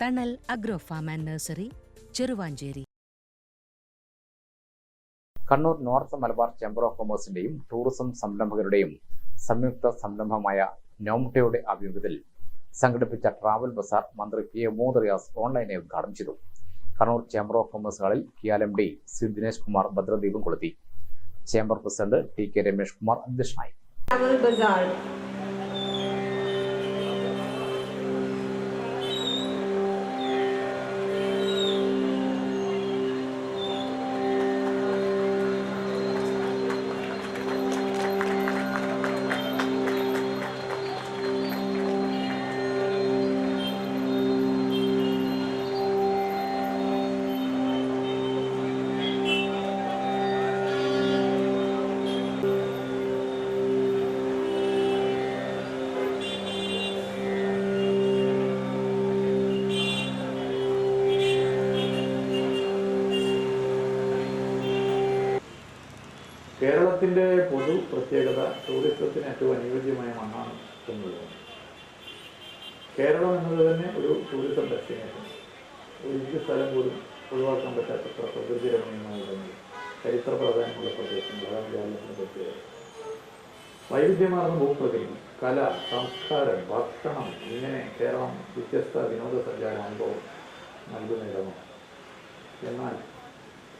Thanal agro farm and nursery Cheruvanchery. Kannur north Malabar chamber of കൊമേഴ്സിന്റെയും tourism സംരംഭകരുടെയും സംയുക്ത സംരംഭമായ നോംട്ടയുടെ ആഭിമുഖ്യത്തിൽ സംഘടിപ്പിച്ച ട്രാവൽ ബസാർ മന്ത്രി പി എ മുഹമ്മദ് റിയാസ് ഓൺലൈനായി ഉദ്ഘാടനം ചെയ്തു. കണ്ണൂർ ചേംബർ ഓഫ് കൊമേഴ്സ് ഹാളിൽ കിയാലം ഡി സി ദിനേശ് കുമാർ ഭദ്രദീപം കൊളുത്തി. Chamber president T K Ramesh Kumar അധ്യക്ഷനായി. കേരളത്തിന്റെ പൊതു പ്രത്യേകത ടൂറിസത്തിന് ഏറ്റവും അനുയോജ്യമായ മണ്ണാണ് എന്നുള്ളത് കേരളം എന്നത് തന്നെ ഒരു ടൂറിസം ഡെസ്റ്റിനേഷൻ ഒരു സ്ഥലം പോലും ഒഴിവാക്കാൻ പറ്റാത്തത്ര പ്രകൃതി രമണീയമായ ഇടങ്ങൾ ചരിത്ര പ്രാധാന്യമുള്ള പ്രദേശങ്ങൾ അതാണ് പ്രത്യേകത. വൈവിധ്യമാർന്ന ഭൂപ്രകൃതി കല സംസ്കാരം ഭക്ഷണം ഇങ്ങനെ കേരളം വ്യത്യസ്ത വിനോദസഞ്ചാര അനുഭവം നൽകുന്ന ഇടമാണ്. എന്നാൽ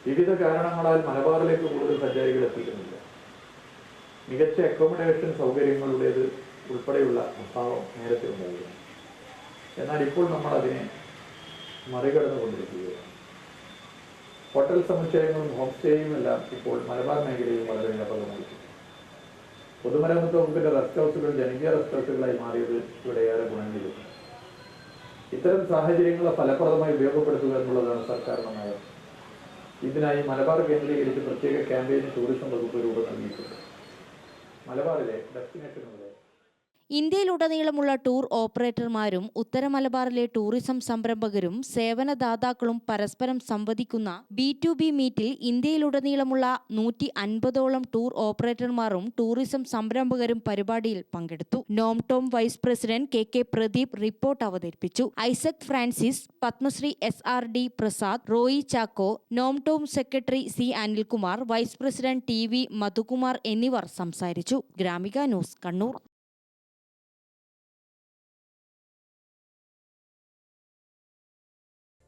വിവിധ കാരണങ്ങളാൽ മലബാറിലേക്ക് കൂടുതൽ സഞ്ചാരികൾ എത്തിക്കുന്നില്ല. മികച്ച അക്കോമഡേഷൻ സൗകര്യങ്ങളുടേത് ഉൾപ്പെടെയുള്ള അഭാവം നേരത്തെ ഉണ്ടായിരുന്നു. എന്നാൽ ഇപ്പോൾ നമ്മൾ അതിനെ മറികടന്നു കൊണ്ടിരിക്കുകയാണ് ഹോട്ടൽ സമുച്ചയങ്ങളും ഹോം സ്റ്റേയും എല്ലാം ഇപ്പോൾ മലബാർ മേഖലയിൽ വളരെ വ്യാപകമായി പൊതുമരാമത്ത് വകുപ്പിന്റെ റെസ്റ്റ് ഹൗസുകൾ ജനകീയ റെസ്റ്റ് ഹൗസുകളായി മാറിയത് ഇവിടെ ഏറെ ഗുണം ഇത്തരം സാഹചര്യങ്ങളെ ഫലപ്രദമായി ഉപയോഗപ്പെടുത്തുക എന്നുള്ളതാണ് നയം. ഇതിനായി മലബാർ കേന്ദ്രീകരിച്ച് പ്രത്യേക ക്യാമ്പയിന് ടൂറിസം വകുപ്പ് രൂപം നൽകിയിട്ടുണ്ട്. മലബാറിലെ ഡെസ്റ്റിനേഷനുകളെ ഇന്ത്യയിലുടനീളമുള്ള ടൂർ ഓപ്പറേറ്റർമാരും ഉത്തര മലബാറിലെ ടൂറിസം സംരംഭകരും സേവനദാതാക്കളും പരസ്പരം സംവദിക്കുന്ന ബി ടു ബി മീറ്റിൽ ഇന്ത്യയിലുടനീളമുള്ള നൂറ്റി അൻപതോളം ടൂർ ഓപ്പറേറ്റർമാരും ടൂറിസം സംരംഭകരും പരിപാടിയിൽ പങ്കെടുത്തു. നോംടോം vice president K K Pradeep report അവതരിപ്പിച്ചു. Isaac Francis Padmashri S R D Prasad Roy Chacko നോംടോം secretary C Anilkumar vice president T V Madhukumar എന്നിവർ സംസാരിച്ചു. Gramika news Kannur.